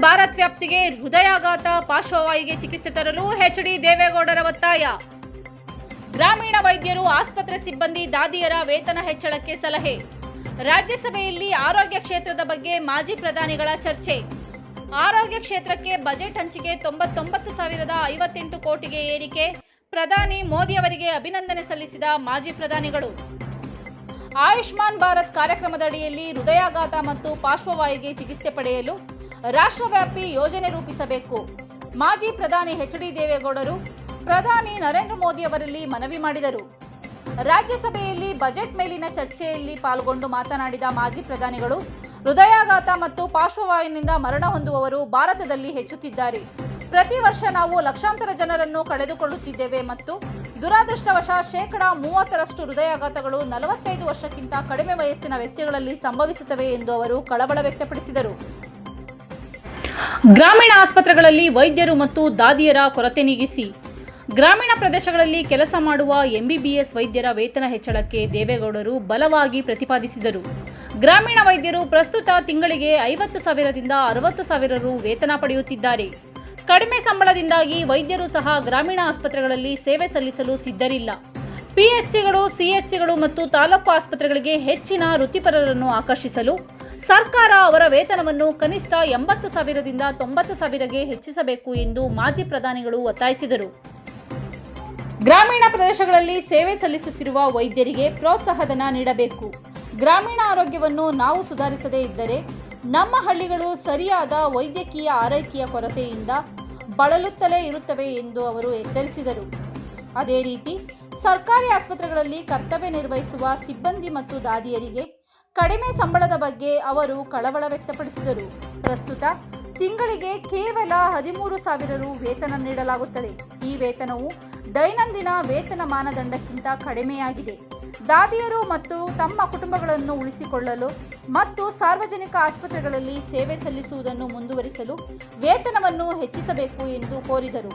ಭಾರತ್ ವ್ಯಾಪ್ತಿಗೆ ಹೃದಯಾಘಾತ ಪಾರ್ಶ್ವವಾಯುಗೆ ಚಿಕಿತ್ಸೆ ತರಲು ಎಚ್ಡಿ ದೇವೇಗೌಡರ ಒತ್ತಾಯ. ಗ್ರಾಮೀಣ ವೈದ್ಯರು, ಆಸ್ಪತ್ರೆ ಸಿಬ್ಬಂದಿ, ದಾದಿಯರ ವೇತನ ಹೆಚ್ಚಳಕ್ಕೆ ಸಲಹೆ. ರಾಜ್ಯಸಭೆಯಲ್ಲಿ ಆರೋಗ್ಯ ಕ್ಷೇತ್ರದ ಬಗ್ಗೆ ಮಾಜಿ ಪ್ರಧಾನಿಗಳ ಚರ್ಚೆ. ಆರೋಗ್ಯ ಕ್ಷೇತ್ರಕ್ಕೆ ಬಜೆಟ್ ಹಂಚಿಕೆ ತೊಂಬತ್ತೊಂಬತ್ತು ಸಾವಿರದ ಐವತ್ತೆಂಟು ಕೋಟಿಗೆ ಏರಿಕೆ. ಪ್ರಧಾನಿ ಮೋದಿಯವರಿಗೆ ಅಭಿನಂದನೆ ಸಲ್ಲಿಸಿದ ಮಾಜಿ ಪ್ರಧಾನಿಗಳು. ಆಯುಷ್ಮಾನ್ ಭಾರತ್ ಕಾರ್ಯಕ್ರಮದ ಅಡಿಯಲ್ಲಿ ಹೃದಯಾಘಾತ ಮತ್ತು ಪಾರ್ಶ್ವವಾಯುಗೆ ಚಿಕಿತ್ಸೆ ಪಡೆಯಲು ರಾಷ್ಟ್ರವ್ಯಾಪಿ ಯೋಜನೆ ರೂಪಿಸಬೇಕು. ಮಾಜಿ ಪ್ರಧಾನಿ ಎಚ್ ಡಿ ದೇವೇಗೌಡರು ಪ್ರಧಾನಿ ನರೇಂದ್ರ ಮೋದಿ ಅವರಲ್ಲಿ ಮನವಿ ಮಾಡಿದರು. ರಾಜ್ಯಸಭೆಯಲ್ಲಿ ಬಜೆಟ್ ಮೇಲಿನ ಚರ್ಚೆಯಲ್ಲಿ ಪಾಲ್ಗೊಂಡು ಮಾತನಾಡಿದ ಮಾಜಿ ಪ್ರಧಾನಿಗಳು, ಹೃದಯಾಘಾತ ಮತ್ತು ಪಾರ್ಶ್ವವಾಯುವಿನಿಂದ ಮರಣ ಹೊಂದುವವರು ಭಾರತದಲ್ಲಿ ಹೆಚ್ಚುತ್ತಿದ್ದಾರೆ. ಪ್ರತಿ ವರ್ಷ ನಾವು ಲಕ್ಷಾಂತರ ಜನರನ್ನು ಕಳೆದುಕೊಳ್ಳುತ್ತಿದ್ದೇವೆ ಮತ್ತು ದುರಾದೃಷ್ಟವಶ ಶೇಕಡ ಮೂವತ್ತರಷ್ಟು ಹೃದಯಾಘಾತಗಳು ನಲವತ್ತೈದು ವರ್ಷಕ್ಕಿಂತ ಕಡಿಮೆ ವಯಸ್ಸಿನ ವ್ಯಕ್ತಿಗಳಲ್ಲಿ ಸಂಭವಿಸುತ್ತವೆ ಎಂದು ಅವರು ಕಳವಳ ವ್ಯಕ್ತಪಡಿಸಿದರು. ಗ್ರಾಮೀಣ ಆಸ್ಪತ್ರೆಗಳಲ್ಲಿ ವೈದ್ಯರು ಮತ್ತು ದಾದಿಯರ ಕೊರತೆ ನೀಗಿಸಿ. ಗ್ರಾಮೀಣ ಪ್ರದೇಶಗಳಲ್ಲಿ ಕೆಲಸ ಮಾಡುವ ಎಂಬಿಬಿಎಸ್ ವೈದ್ಯರ ವೇತನ ಹೆಚ್ಚಳಕ್ಕೆ ದೇವೇಗೌಡರು ಬಲವಾಗಿ ಪ್ರತಿಪಾದಿಸಿದರು. ಗ್ರಾಮೀಣ ವೈದ್ಯರು ಪ್ರಸ್ತುತ ತಿಂಗಳಿಗೆ ಐವತ್ತು ಸಾವಿರದಿಂದ ಅರವತ್ತು ಸಾವಿರ ರು ವೇತನ ಪಡೆಯುತ್ತಿದ್ದಾರೆ. ಕಡಿಮೆ ಸಂಬಳದಿಂದಾಗಿ ವೈದ್ಯರು ಸಹ ಗ್ರಾಮೀಣ ಆಸ್ಪತ್ರೆಗಳಲ್ಲಿ ಸೇವೆ ಸಲ್ಲಿಸಲು ಸಿದ್ಧರಿಲ್ಲ. ಪಿಎಚ್ಸಿಗಳು ಸಿಎಚ್ಸಿಗಳು ಮತ್ತು ತಾಲೂಕು ಆಸ್ಪತ್ರೆಗಳಿಗೆ ಹೆಚ್ಚಿನ ವೃತ್ತಿಪರರನ್ನು ಆಕರ್ಷಿಸಲು ಸರ್ಕಾರ ಅವರ ವೇತನವನ್ನು ಕನಿಷ್ಠ ಎಂಬತ್ತು ಸಾವಿರದಿಂದ ತೊಂಬತ್ತು ಸಾವಿರಗೆ ಹೆಚ್ಚಿಸಬೇಕು ಎಂದು ಮಾಜಿ ಪ್ರಧಾನಿಗಳು ಒತ್ತಾಯಿಸಿದರು. ಗ್ರಾಮೀಣ ಪ್ರದೇಶಗಳಲ್ಲಿ ಸೇವೆ ಸಲ್ಲಿಸುತ್ತಿರುವ ವೈದ್ಯರಿಗೆ ಪ್ರೋತ್ಸಾಹಧನ ನೀಡಬೇಕು. ಗ್ರಾಮೀಣ ಆರೋಗ್ಯವನ್ನು ನಾವು ಸುಧಾರಿಸದೇ ಇದ್ದರೆ ನಮ್ಮ ಹಳ್ಳಿಗಳು ಸರಿಯಾದ ವೈದ್ಯಕೀಯ ಆರೈಕೆಯ ಕೊರತೆಯಿಂದ ಬಳಲುತ್ತಲೇ ಇರುತ್ತವೆ ಎಂದು ಅವರು ಎಚ್ಚರಿಸಿದರು. ಅದೇ ರೀತಿ ಸರ್ಕಾರಿ ಆಸ್ಪತ್ರೆಗಳಲ್ಲಿ ಕರ್ತವ್ಯ ನಿರ್ವಹಿಸುವ ಸಿಬ್ಬಂದಿ ಮತ್ತು ದಾದಿಯರಿಗೆ ಕಡಿಮೆ ಸಂಬಳದ ಬಗ್ಗೆ ಅವರು ಕಳವಳ ವ್ಯಕ್ತಪಡಿಸಿದರು. ಪ್ರಸ್ತುತ ತಿಂಗಳಿಗೆ ಕೇವಲ ಹದಿಮೂರು ಸಾವಿರ ರು ವೇತನ ನೀಡಲಾಗುತ್ತದೆ. ಈ ವೇತನವು ದೈನಂದಿನ ವೇತನ ಮಾನದಂಡಕ್ಕಿಂತ ಕಡಿಮೆಯಾಗಿದೆ. ದಾದಿಯರು ಮತ್ತು ತಮ್ಮ ಕುಟುಂಬಗಳನ್ನು ಉಳಿಸಿಕೊಳ್ಳಲು ಮತ್ತು ಸಾರ್ವಜನಿಕ ಆಸ್ಪತ್ರೆಗಳಲ್ಲಿ ಸೇವೆ ಸಲ್ಲಿಸುವುದನ್ನು ಮುಂದುವರಿಸಲು ವೇತನವನ್ನು ಹೆಚ್ಚಿಸಬೇಕು ಎಂದು ಕೋರಿದರು.